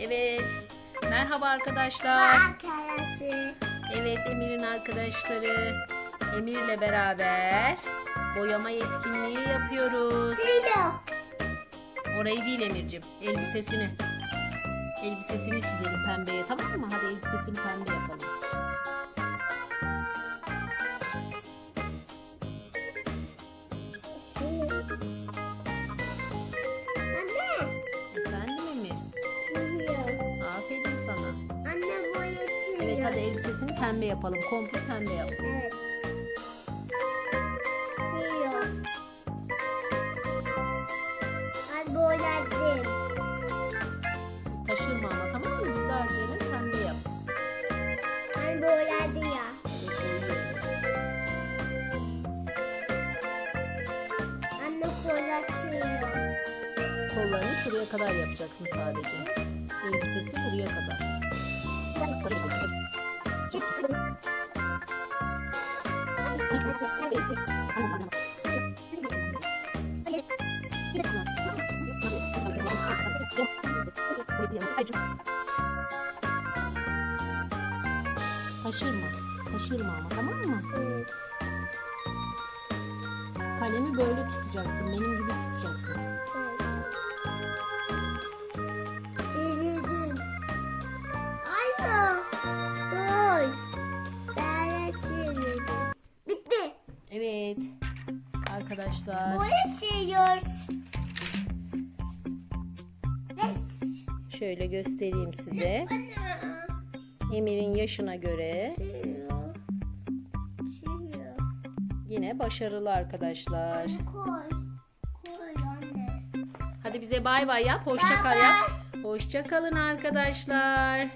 Evet. Merhaba arkadaşlar. Arkadaşı. Evet Emir'in arkadaşları. Emir'le beraber boyama etkinliği yapıyoruz. Silo. Orayı değil Emir'cim. Elbisesini. Elbisesini çizelim pembeye tamam mı? Hadi elbisesini pembe yapalım. Hadi elbisesini pembe yapalım. Komple pembe yap. Evet. Silo. Ben boyadım. Taşırma ama tamam mı? Güzelce pembe yap. Ben boyadım ya. Anne boya silo. Kollarını şuraya kadar yapacaksın sadece. Elbisesi buraya kadar. Taşırma. Taşırma ama tamam mı? Evet. Kalemi böyle tutacaksın. Benim gibi tutacaksın. Sildim. Arkadaşlar Boya siliyoruz. Yes. şöyle göstereyim size. Emir'in yaşına göre yine başarılı arkadaşlar. Koy. Koy anne. Hadi bize bay bay yap. Hoşça kal yap. Hoşça kalın arkadaşlar.